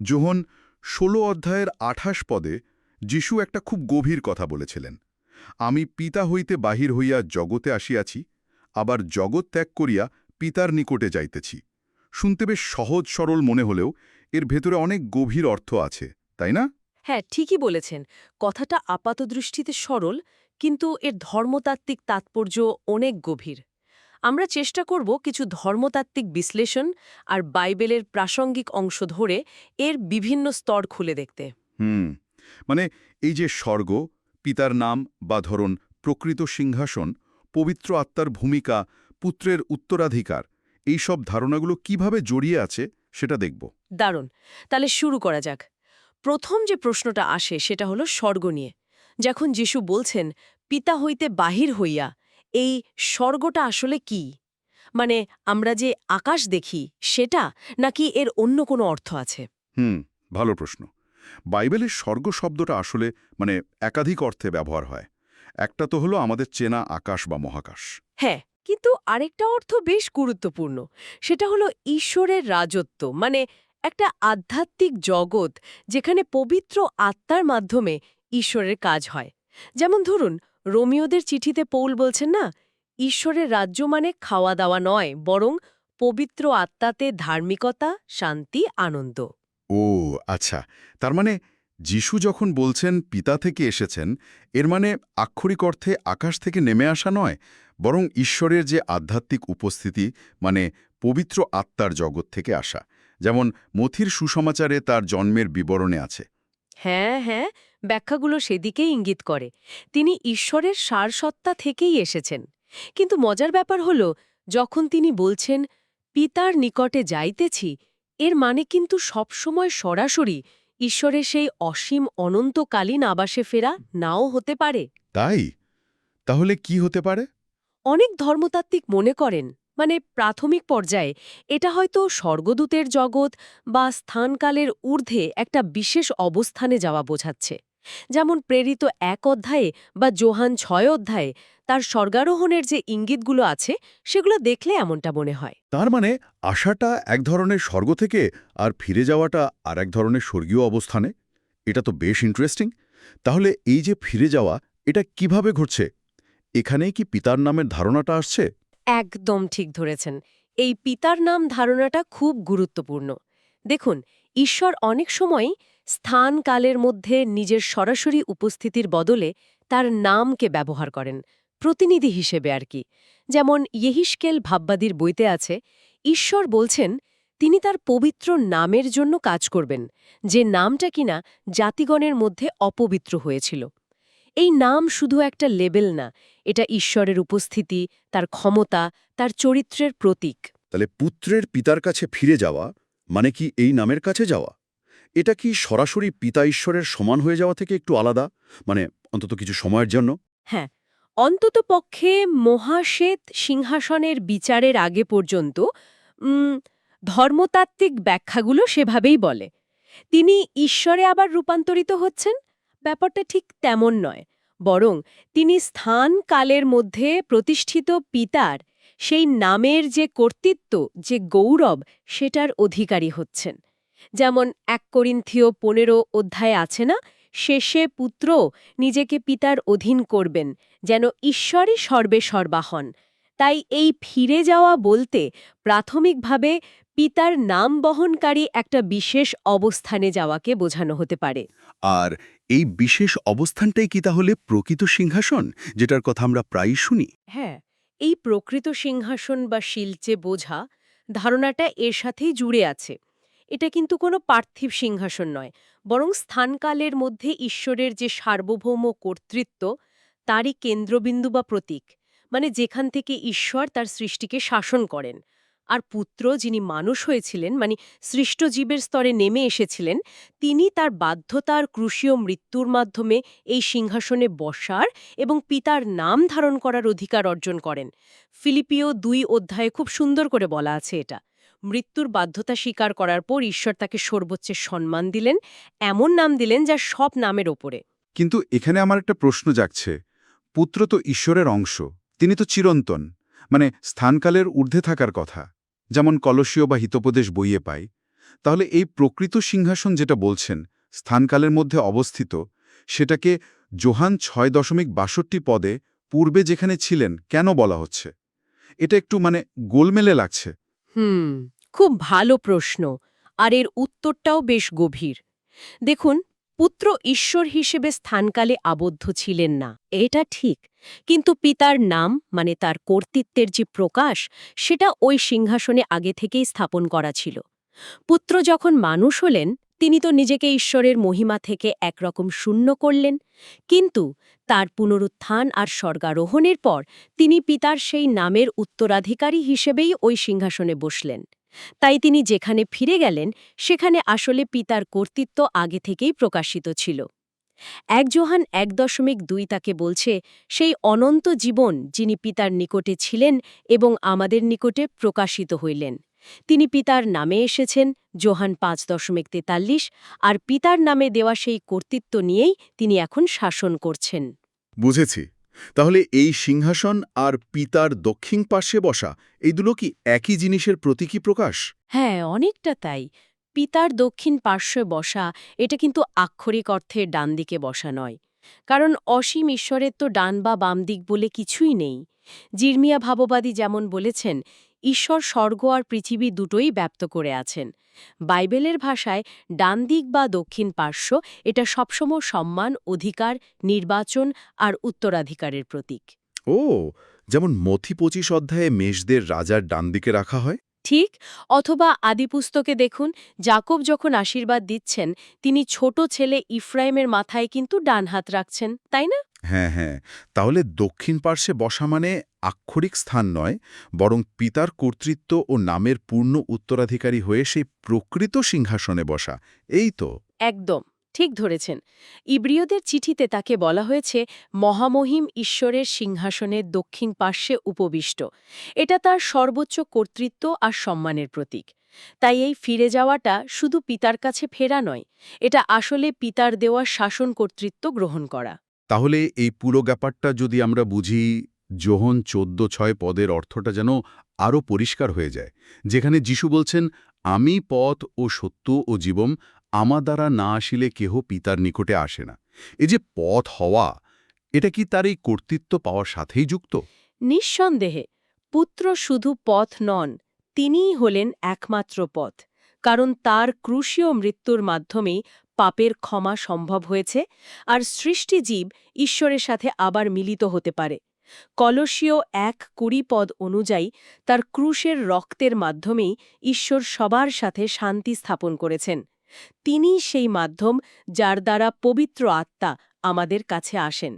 যোহন ষোলো অধ্যায়ের আঠাশ পদে যিশু একটা খুব গভীর কথা বলেছিলেন। আমি পিতা হইতে বাহির হইয়া জগতে আসিয়াছি, আবার জগৎ ত্যাগ করিয়া পিতার নিকটে যাইতেছি। শুনতে বেশ সহজ সরল মনে হলেও এর ভেতরে অনেক গভীর অর্থ আছে, তাই না? হ্যাঁ ঠিকই বলেছেন। কথাটা আপাতদৃষ্টিতে সরল, কিন্তু এর ধর্মতাত্ত্বিক তাৎপর্য অনেক গভীর। আমরা চেষ্টা করব কিছু ধর্মতাত্ত্বিক বিশ্লেষণ আর বাইবেলের প্রাসঙ্গিক অংশ ধরে এর বিভিন্ন স্তর খুলে দেখতে। হুম মানে এই যে স্বর্গ পিতার নাম বা ধরুন প্রকৃত সিংহাসন পবিত্র আত্মার ভূমিকা পুত্রের উত্তরাধিকার এই সব ধারণাগুলো কীভাবে জড়িয়ে আছে সেটা দেখব। দারুণ তাহলে শুরু করা যাক। প্রথম যে প্রশ্নটা আসে সেটা হলো স্বর্গ নিয়ে। যখন যিশু বলছেন পিতা হইতে বাহির হইয়া এই স্বর্গটা আসলে কি? মানে আমরা যে আকাশ দেখি সেটা নাকি এর অন্য কোনো অর্থ আছে? হুম ভালো প্রশ্ন। বাইবেলের স্বর্গ শব্দটা আসলে মানে একাধিক অর্থে ব্যবহার হয়। একটা তো হলো আমাদের চেনা আকাশ বা মহাকাশ। হ্যাঁ কিন্তু আরেকটা অর্থ বেশ গুরুত্বপূর্ণ। সেটা হলো ঈশ্বরের রাজত্ব মানে একটা আধ্যাত্মিক জগৎ যেখানে পবিত্র আত্মার মাধ্যমে ঈশ্বরের কাজ হয়। যেমন ধরুন রোমিওদের চিঠিতে পৌল বলছেন না, ঈশ্বরের রাজ্য মানে খাওয়া দাওয়া নয়, বরং পবিত্র আত্মাতে ধার্মিকতা, শান্তি, আনন্দ। ও আচ্ছা। তার মানে যিশু যখন বলছেন পিতা থেকে এসেছেন, এর মানে আক্ষরিক অর্থে আকাশ থেকে নেমে আসা নয়, বরং ঈশ্বরের যে আধ্যাত্মিক উপস্থিতি মানে পবিত্র আত্মার জগৎ থেকে আসা, যেমন মথির সুসমাচারে তার জন্মের বিবরণে আছে। হ্যাঁ হ্যাঁ ব্যাখ্যাগুলো সেদিকেই ইঙ্গিত করে। তিনি ঈশ্বরের সারসত্তা থেকেই এসেছেন। কিন্তু মজার ব্যাপার হল যখন তিনি বলছেন পিতার নিকটে যাইতেছি এর মানে কিন্তু সবসময় সরাসরি ঈশ্বরের সেই অসীম অনন্তকালীন আবাসে ফেরা নাও হতে পারে। তাই? তাহলে কি হতে পারে? অনেক ধর্মতাত্ত্বিক মনে করেন মানে প্রাথমিক পর্যায়ে এটা হয়তো স্বর্গদূতের জগৎ বা স্থানকালের ঊর্ধ্বে একটা বিশেষ অবস্থানে যাওয়া বোঝাচ্ছে। যেমন প্রেরিত এক অধ্যায়ে বা জোহান ছয় অধ্যায়ে তার স্বর্গারোহণের যে ইঙ্গিতগুলো আছে, সেগুলো দেখলে এমনটা মনে হয়। তার মানে আশাটা এক ধরনের স্বর্গ থেকে আর ফিরে যাওয়াটা আর এক ধরনের স্বর্গীয় অবস্থানে? এটা তো বেশ ইন্টারেস্টিং তাহলে এই যে ফিরে যাওয়া, এটা কীভাবে ঘটছে? এখানেই কি পিতার নামের ধারণাটা আসছে? একদম ঠিক ধরেছেন। এই পিতার নাম ধারণাটা খুব গুরুত্বপূর্ণ। দেখুন, ঈশ্বর অনেক সময়ই স্থান কালের মধ্যে নিজের সরাসরি উপস্থিতির বদলে তার নামকে ব্যবহার করেন, প্রতিনিধি হিসেবে আর কি। যেমন ইহিসকেল ভাববাদীর বইতে আছে, ঈশ্বর বলছেন, তিনি তার পবিত্র নামের জন্য কাজ করবেন। যে নামটা কিনা জাতিগণের মধ্যে অপবিত্র হয়েছিল। এই নাম শুধু একটা লেবেল না এটা ঈশ্বরের উপস্থিতি তার ক্ষমতা তার চরিত্রের প্রতীক। তাহলে পুত্রের পিতার কাছে ফিরে যাওয়া মানে কি এই নামের কাছে যাওয়া? এটা কি সরাসরি পিতা ঈশ্বরের সমান হয়ে যাওয়া থেকে একটু আলাদা? মানে অন্তত কিছু সময়ের জন্য? হ্যাঁ অন্ততপক্ষে মহাশ্বেত সিংহাসনের বিচারের আগে পর্যন্ত ধর্মতাত্ত্বিক ব্যাখ্যাগুলো সেভাবেই বলে। তিনি ঈশ্বরে আবার রূপান্তরিত হচ্ছেন? ব্যাপারটা ঠিক তেমন নয়, বরং তিনি স্থান কালের মধ্যে প্রতিষ্ঠিত পিতার সেই নামের যে কর্তৃত্ব, যে গৌরব, সেটার অধিকারী হচ্ছেন। যেমন এক করিন্থীয় পনেরো অধ্যায়ে আছে না, শেষে পুত্র নিজেকে পিতার অধীন করবেন, যেন ঈশ্বরই সর্বে সর্বা হন তাই এই ফিরে যাওয়া বলতে প্রাথমিকভাবে পিতার নাম বহনকারী একটা বিশেষ অবস্থানে যাওয়াকে বোঝানো হতে পারে। আর এই বিশেষ অবস্থানটাই কি তাহলে প্রকৃত সিংহাসন যেটার কথা আমরা প্রায়ই শুনি? হ্যাঁ এই প্রকৃত সিংহাসন বা শিলচে বোঝা ধারণাটা এর সাথেই জুড়ে আছে। এটা কিন্তু কোনো পার্থিব সিংহাসন নয় বরং স্থানকালের মধ্যে ঈশ্বরের যে সার্বভৌম কর্তৃত্ব তারই কেন্দ্রবিন্দু বা প্রতীক মানে যেখান থেকে ঈশ্বর তার সৃষ্টিকে শাসন করেন। আর পুত্র যিনি মানুষ হয়েছিলেন মানে সৃষ্ট জীবের স্তরে নেমে এসেছিলেন, তিনি তার বাধ্যতার ক্রুশীয় মৃত্যুর মাধ্যমে এই সিংহাসনে বসার এবং পিতার নাম ধারণ করার অধিকার অর্জন করেন। ফিলিপিও দুই অধ্যায়ে খুব সুন্দর করে বলা আছে এটা। মৃত্যুর বাধ্যতা স্বীকার করার পর ঈশ্বর তাকে সর্বোচ্চের সম্মান দিলেন, এমন নাম দিলেন যা সব নামের ওপরে। কিন্তু এখানে আমার একটা প্রশ্ন জাগছে। পুত্র তো ঈশ্বরের অংশ, তিনি তো চিরন্তন মানে স্থানকালের ঊর্ধ্বে থাকার কথা। যেমন কলসীয় বা হিতোপদেশ বইয়ে পাই, তাহলে এই প্রকৃত সিংহাসন যেটা বলছেন, স্থানকালের মধ্যে অবস্থিত, সেটাকে জোহান ছয় দশমিক বাষট্টি পদে পূর্বে যেখানে ছিলেন কেন বলা হচ্ছে? এটা একটু মানে গোলমেলে লাগছে। হুম, খুব ভালো প্রশ্ন, আর এর উত্তরটাও বেশ গভীর। দেখুন পুত্র ঈশ্বর হিসেবে স্থানকালে আবদ্ধ ছিলেন না, এটা ঠিক, কিন্তু পিতার নাম মানে তার কর্তৃত্বের যে প্রকাশ, সেটা ওই সিংহাসনে আগে থেকেই স্থাপন করা ছিল। পুত্র যখন মানুষ হলেন, তিনি তো নিজেকে ঈশ্বরের মহিমা থেকে একরকম শূন্য করলেন, কিন্তু তার পুনরুত্থান আর স্বর্গারোহণের পর তিনি পিতার সেই নামের উত্তরাধিকারী হিসেবেই ওই সিংহাসনে বসলেন। তাই তিনি যেখানে ফিরে গেলেন, সেখানে আসলে পিতার কর্তৃত্ব আগে থেকেই প্রকাশিত ছিল। এক জোহান এক দশমিক দুই তাকে বলছে, সেই অনন্ত জীবন যিনি পিতার নিকটে ছিলেন এবং আমাদের নিকটে প্রকাশিত হইলেন। তিনি পিতার নামে এসেছেন, জোহান পাঁচ দশমিক তেতাল্লিশ, আর পিতার নামে দেওয়া সেই কর্তৃত্ব নিয়েই তিনি এখন শাসন করছেন। বুঝেছি। তাহলে এই সিংহাসন আর পিতার দক্ষিণ পাশে বসা এইগুলো কি একই জিনিসের প্রতীকী প্রকাশ? হ্যাঁ অনেকটা তাই। পিতার দক্ষিণ পার্শ্বে বসা, এটা কিন্তু আক্ষরিক অর্থে ডান দিকে বসা নয়। কারণ অসীম ঈশ্বরের তো ডান বা বাম দিক বলে কিছুই নেই। জির্মিয়া ভাববাদী যেমন বলেছেন ঈশ্বর স্বর্গ আর পৃথিবী দুটোই ব্যপ্ত করে আছেন। বাইবেলের ভাষায় ডান দিক বা দক্ষিণ পার্শ্ব এটা সবসময় সম্মান অধিকার নির্বাচন আর উত্তরাধিকারের প্রতীক। ও যেমন মথি পঁচিশ অধ্যায়ে মেষদের রাজার ডান দিকে রাখা হয়? ঠিক অথবা আদিপুস্তকে দেখুন জাকব যখন আশীর্বাদ দিচ্ছেন তিনি ছোট ছেলে ইফ্রাইমের মাথায় কিন্তু ডান হাত রাখছেন তাই না? হ্যাঁ হ্যাঁ। তাহলে দক্ষিণ পার্শ্বে বসা মানে আক্ষরিক স্থান নয়, বরং পিতার কর্তৃত্ব ও নামের পূর্ণ উত্তরাধিকারী হয়ে সেই প্রকৃত সিংহাসনে বসা। এই তো। একদম, ঠিক ধরেছেন। ইব্রিয়দের চিঠিতে তাকে বলা হয়েছে, মহামহিম ঈশ্বরের সিংহাসনের দক্ষিণ পার্শ্বে উপবিষ্ট। এটা তার সর্বোচ্চ কর্তৃত্ব আর সম্মানের প্রতীক। তাই এই ফিরে যাওয়াটা শুধু পিতার কাছে ফেরা নয়, এটা আসলে পিতার দেওয়া শাসন কর্তৃত্ব গ্রহণ করা। তাহলে এই পুরো ব্যাপারটা যদি আমরা বুঝি যোহন চোদ্দ ছয় পদের অর্থটা যেন আরও পরিষ্কার হয়ে যায়। যেখানে যিশু বলছেন, আমি পথ ও সত্য ও জীবম আমা দ্বারা না আসিলে কেহ পিতার নিকটে আসে না। এই যে পথ হওয়া, এটা কি তার এই কর্তৃত্ব পাওয়ার সাথেই যুক্ত? নিঃসন্দেহে, পুত্র শুধু পথ নন, তিনিই হলেন একমাত্র পথ। কারণ তার ক্রুশীয় মৃত্যুর মাধ্যমেই পাপের ক্ষমা সম্ভব হয়েছে আর সৃষ্টি জীব ঈশ্বরের সাথে আবার মিলিত হতে পারে। কলসীয় এক কুড়ি পদ অনুযায়ী তার ক্রুশের রক্তের মাধ্যমেই ঈশ্বর সবার সাথে শান্তি স্থাপন করেছেন। তিনি সেই মাধ্যম যার দ্বারা পবিত্র আত্মা আমাদের কাছে আসেন।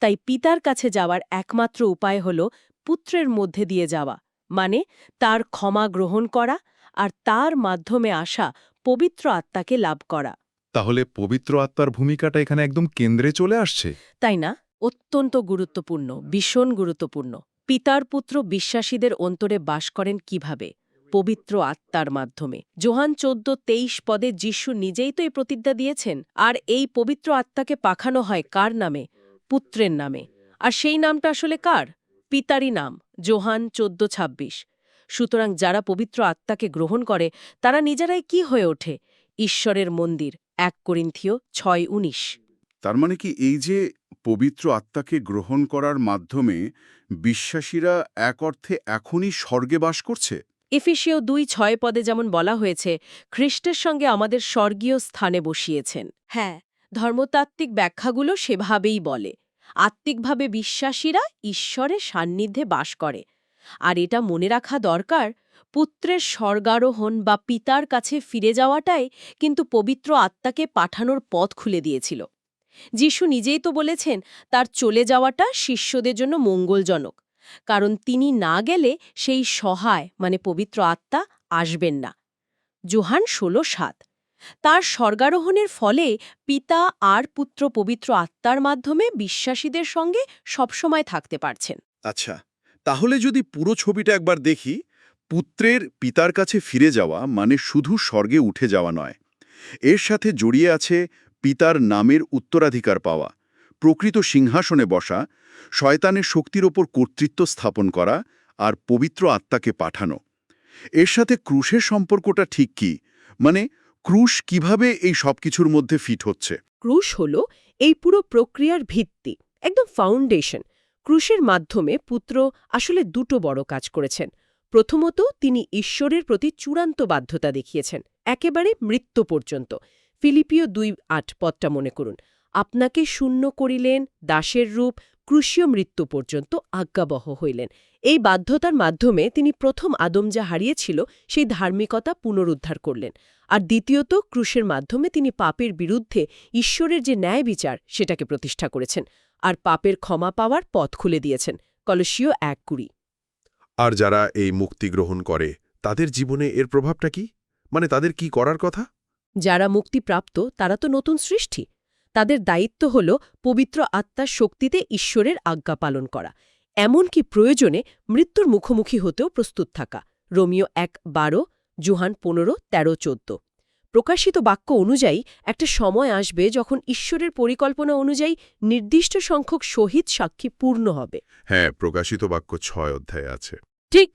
তাই পিতার কাছে যাওয়ার একমাত্র উপায় হল পুত্রের মধ্যে দিয়ে যাওয়া মানে তার ক্ষমা গ্রহণ করা আর তার মাধ্যমে আসা পবিত্র আত্মাকে লাভ করা। তাহলে পবিত্র আত্মার ভূমিকাটা এখানে একদম কেন্দ্রে চলে আসছে। তাই না? অত্যন্ত গুরুত্বপূর্ণ, ভীষণ গুরুত্বপূর্ণ। পিতার পুত্র বিশ্বাসীদের অন্তরে বাস করেন কীভাবে? পবিত্র আত্মার মাধ্যমে। জোহান চোদ্দ তেইশ পদে যিশু নিজেই তো এই প্রতিজ্ঞা দিয়েছেন, আর এই পবিত্র আত্মাকে পাখানো হয় কার নামে? পুত্রের নামে। আর সেই নামটা আসলে কার? পিতারই নাম, জোহান চোদ্দ ছাব্বিশ। সুতরাং যারা পবিত্র আত্মাকে গ্রহণ করে, তারা নিজেরাই কি হয়ে ওঠে? ঈশ্বরের মন্দির। এক করিন্থীয় ছয় উনিশ। তার মানে কি এই যে পবিত্র আত্মাকে গ্রহণ করার মাধ্যমে বিশ্বাসীরা এক অর্থে এখনই স্বর্গে বাস করছে? এফিসীয় দুই ছয় পদে যেমন বলা হয়েছে খ্রিস্টের সঙ্গে আমাদের স্বর্গীয় স্থানে বসিয়েছেন। হ্যাঁ ধর্মতাত্ত্বিক ব্যাখ্যাগুলো সেভাবেই বলে। আত্মিকভাবে বিশ্বাসীরা ঈশ্বরের সান্নিধ্যে বাস করে। আর এটা মনে রাখা দরকার পুত্রের স্বর্গারোহণ বা পিতার কাছে ফিরে যাওয়াটাই কিন্তু পবিত্র আত্মাকে পাঠানোর পথ খুলে দিয়েছিল। যিশু নিজেই তো বলেছেন, তার চলে যাওয়াটা শিষ্যদের জন্য মঙ্গলজনক, কারণ তিনি না গেলে সেই সহায় মানে পবিত্র আত্মা আসবেন না। জোহান ষোলো সাত। তার স্বর্গারোহণের ফলে পিতা আর পুত্র পবিত্র আত্মার মাধ্যমে বিশ্বাসীদের সঙ্গে সবসময় থাকতে পারছেন। আচ্ছা তাহলে যদি পুরো ছবিটা একবার দেখি পুত্রের পিতার কাছে ফিরে যাওয়া মানে শুধু স্বর্গে উঠে যাওয়া নয়। এর সাথে জড়িয়ে আছে পিতার নামের উত্তরাধিকার পাওয়া, প্রকৃত সিংহাসনে বসা, শয়তানের শক্তির ওপর কর্তৃত্ব স্থাপন করা আর পবিত্র আত্মাকে পাঠানো। এর সাথে ক্রুশের সম্পর্কটা ঠিক কি? মানে ক্রুশ কীভাবে এই সবকিছুর মধ্যে ফিট হচ্ছে? ক্রুশ হল এই পুরো প্রক্রিয়ার ভিত্তি, একদম ফাউন্ডেশন। ক্রুশের মাধ্যমে পুত্র আসলে দুটো বড় কাজ করেছেন। প্রথমত তিনি ঈশ্বরের প্রতি চূড়ান্ত বাধ্যতা দেখিয়েছেন, একেবারে মৃত্যু পর্যন্ত। ফিলিপিও দুই আট পদটা মনে করুন। আপনাকে শূন্য করিলেন, দাসের রূপ, ক্রুশীয় মৃত্যু পর্যন্ত আজ্ঞাবহ হইলেন। এই বাধ্যতার মাধ্যমে তিনি প্রথম আদম যা হারিয়েছিল, সেই ধার্মিকতা পুনরুদ্ধার করলেন। আর দ্বিতীয়ত, ক্রুশের মাধ্যমে তিনি পাপের বিরুদ্ধে ঈশ্বরের যে ন্যায় বিচার, সেটাকে প্রতিষ্ঠা করেছেন। আর পাপের ক্ষমা পাওয়ার পথ খুলে দিয়েছেন। কলসীয় এক কুড়ি। আর যারা এই মুক্তি গ্রহণ করে তাদের জীবনে এর প্রভাবটা কি? মানে তাদের কি করার কথা? যারা মুক্তিপ্রাপ্ত তারা তো নতুন সৃষ্টি। তাদের দায়িত্ব হল পবিত্র আত্মার শক্তিতে ঈশ্বরের আজ্ঞা পালন করা। এমনকি প্রয়োজনে মৃত্যুর মুখোমুখি হতেও প্রস্তুত থাকা। রোমিও এক বারো জুহান পনেরো তেরো চোদ্দ। প্রকাশিত বাক্য অনুযায়ী একটা সময় আসবে যখন ঈশ্বরের পরিকল্পনা অনুযায়ী নির্দিষ্ট সংখ্যক শহীদ সাক্ষী পূর্ণ হবে। হ্যাঁ প্রকাশিত বাক্য ছয় অধ্যায়ে আছে। ঠিক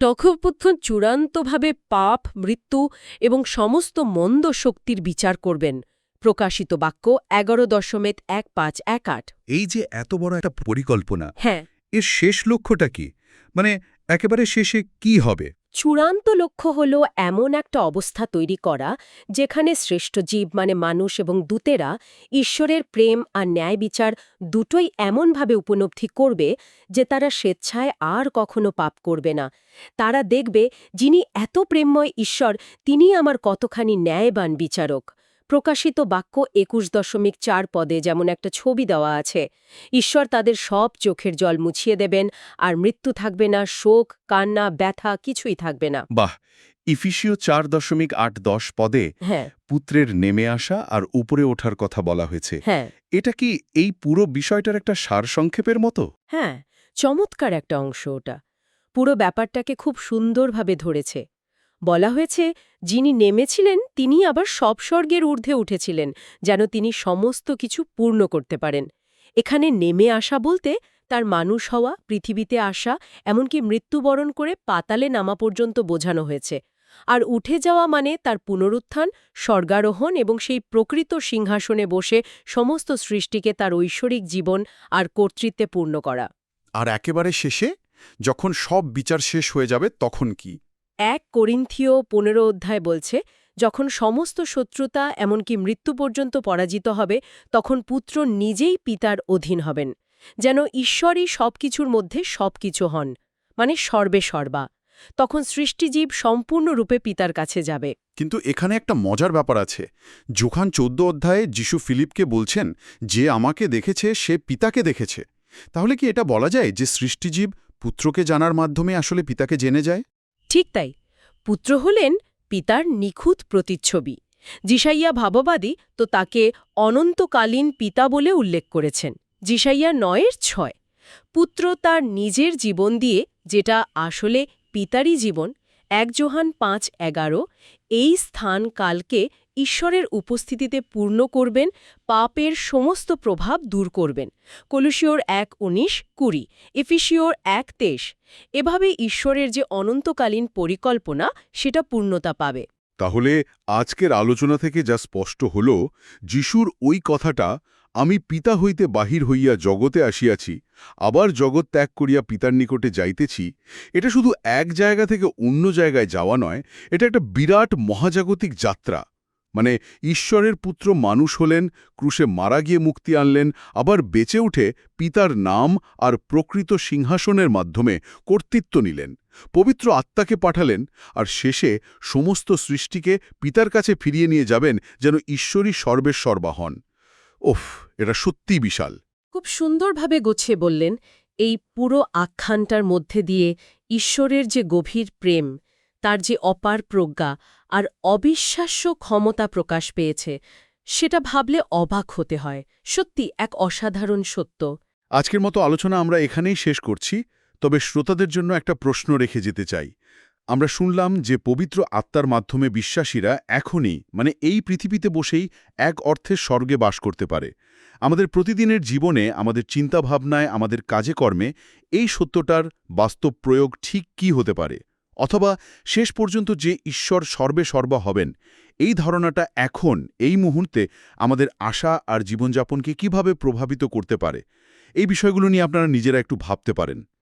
তখপুত্র চূড়ান্তভাবে পাপ মৃত্যু এবং সমস্ত মন্দ শক্তির বিচার করবেন। প্রকাশিত বাক্য এগারো দশমিক এক পাঁচ এক আট। এই যে এত বড় একটা পরিকল্পনা হ্যাঁ। এর শেষ লক্ষ্যটা কি? মানে একেবারে শেষে কি হবে? চূড়ান্ত লক্ষ্য হল এমন একটা অবস্থা তৈরি করা, যেখানে শ্রেষ্ঠ জীব মানে মানুষ এবং দূতেরা ঈশ্বরের প্রেম আর ন্যায় বিচার দুটোই এমনভাবে উপলব্ধি করবে যে তারা স্বেচ্ছায় আর কখনো পাপ করবে না। তারা দেখবে, যিনি এত প্রেমময় ঈশ্বর তিনি আমার কতখানি ন্যায়বান বিচারক। প্রকাশিত বাক্য একুশ দশমিক চার পদে যেমন একটা ছবি দেওয়া আছে ঈশ্বর তাদের সব চোখের জল মুছিয়ে দেবেন আর মৃত্যু থাকবে না শোক কান্না ব্যথা কিছুই থাকবে না। বাহ! ইফিসীয় চার দশমিক আট দশ পদে হ্যাঁ। পুত্রের নেমে আসা আর উপরে ওঠার কথা বলা হয়েছে। হ্যাঁ। এটা কি এই পুরো বিষয়টার একটা সারসংক্ষেপের মতো? হ্যাঁ চমৎকার একটা অংশ ওটা। পুরো ব্যাপারটাকে খুব সুন্দরভাবে ধরেছে। বলা হয়েছে, যিনি নেমেছিলেন তিনি আবার সব স্বর্গের ঊর্ধ্বে উঠেছিলেন, যেন তিনি সমস্ত কিছু পূর্ণ করতে পারেন। এখানে নেমে আসা বলতে তার মানুষ হওয়া, পৃথিবীতে আসা, এমনকি মৃত্যুবরণ করে পাতালে নামা পর্যন্ত বোঝানো হয়েছে। আর উঠে যাওয়া মানে তার পুনরুত্থান, স্বর্গারোহণ এবং সেই প্রকৃত সিংহাসনে বসে সমস্ত সৃষ্টিকে তার ঐশ্বরিক জীবন আর কর্তৃত্বে পূর্ণ করা। আর একেবারে শেষে, যখন সব বিচার শেষ হয়ে যাবে, তখন কি? এক করিন্থীয় পনেরো অধ্যায় বলছে, যখন সমস্ত শত্রুতা এমনকি মৃত্যু পর্যন্ত পরাজিত হবে, তখন পুত্র নিজেই পিতার অধীন হবেন, যেন ঈশ্বরই সবকিছুর মধ্যে সবকিছু হন মানে সর্বে সর্বা। তখন সৃষ্টিজীব সম্পূর্ণরূপে পিতার কাছে যাবে। কিন্তু এখানে একটা মজার ব্যাপার আছে। জোখান চোদ্দ অধ্যায়ে যিশু ফিলিপকে বলছেন, যে আমাকে দেখেছে, সে পিতাকে দেখেছে। তাহলে কি এটা বলা যায় যে সৃষ্টিজীব পুত্রকে জানার মাধ্যমে আসলে পিতাকে জেনে যায়? ঠিক তাই। পুত্র হলেন পিতার নিখুঁত প্রতিচ্ছবি। জিসাইয়া ভাববাদী তো তাকে অনন্তকালীন পিতা বলে উল্লেখ করেছেন। জিসাইয়া নয়ের ছয়। পুত্র তার নিজের জীবন দিয়ে, যেটা আসলে পিতারই জীবন, এক জোহান পাঁচ এগারো, এই স্থান কালকে ঈশ্বরের উপস্থিতিতে পূর্ণ করবেন, পাপের সমস্ত প্রভাব দূর করবেন। কলুশিওর এক উনিশ কুড়ি এফিসিওর এক তেইশ। এভাবে ঈশ্বরের যে অনন্তকালীন পরিকল্পনা, সেটা পূর্ণতা পাবে। তাহলে আজকের আলোচনা থেকে যা স্পষ্ট হল, যিশুর ওই কথাটা, আমি পিতা হইতে বাহির হইয়া জগতে আসিয়াছি, আবার জগৎ ত্যাগ করিয়া পিতার নিকটে যাইতেছি, এটা শুধু এক জায়গা থেকে অন্য জায়গায় যাওয়া নয়, এটা একটা বিরাট মহাজাগতিক যাত্রা। মানে ঈশ্বরের পুত্র মানুষ হলেন, ক্রুশে মারা গিয়ে মুক্তি আনলেন, আবার বেঁচে উঠে পিতার নাম আর প্রকৃত সিংহাসনের মাধ্যমে কর্তৃত্ব নিলেন। পবিত্র আত্মাকে পাঠালেন, আর শেষে সমস্ত সৃষ্টিকে পিতার কাছে ফিরিয়ে নিয়ে যাবেন যেন ঈশ্বরই সর্বেশ্বর্বা হন। ওফ, এটা সত্যিই বিশাল। খুব সুন্দরভাবে গোছিয়ে বললেন, এই পুরো আখ্যানটার মধ্যে দিয়ে ঈশ্বরের যে গভীর প্রেম তার যে অপার প্রজ্ঞা আর অবিশ্বাস্য ক্ষমতা প্রকাশ পেয়েছে, সেটা ভাবলে অবাক হতে হয়। সত্যি এক অসাধারণ সত্য। আজকের মতো আলোচনা আমরা এখানেই শেষ করছি, তবে শ্রোতাদের জন্য একটা প্রশ্ন রেখে যেতে চাই। আমরা শুনলাম যে পবিত্র আত্মার মাধ্যমে বিশ্বাসীরা এখনই মানে এই পৃথিবীতে বসেই এক অর্থে স্বর্গে বাস করতে পারে। আমাদের প্রতিদিনের জীবনে, আমাদের চিন্তাভাবনায়, আমাদের কাজে কর্মে এই সত্যটার বাস্তব প্রয়োগ ঠিক কি হতে পারে? অথবা শেষ পর্যন্ত যে ঈশ্বর সর্বে সর্ব হবেন, এই ধারণাটা এখন, এই মুহূর্তে আমাদের আশা আর জীবনযাপনকে কীভাবে প্রভাবিত করতে পারে, এই বিষয়গুলো নিয়ে আপনারা নিজেরা একটু ভাবতে পারেন।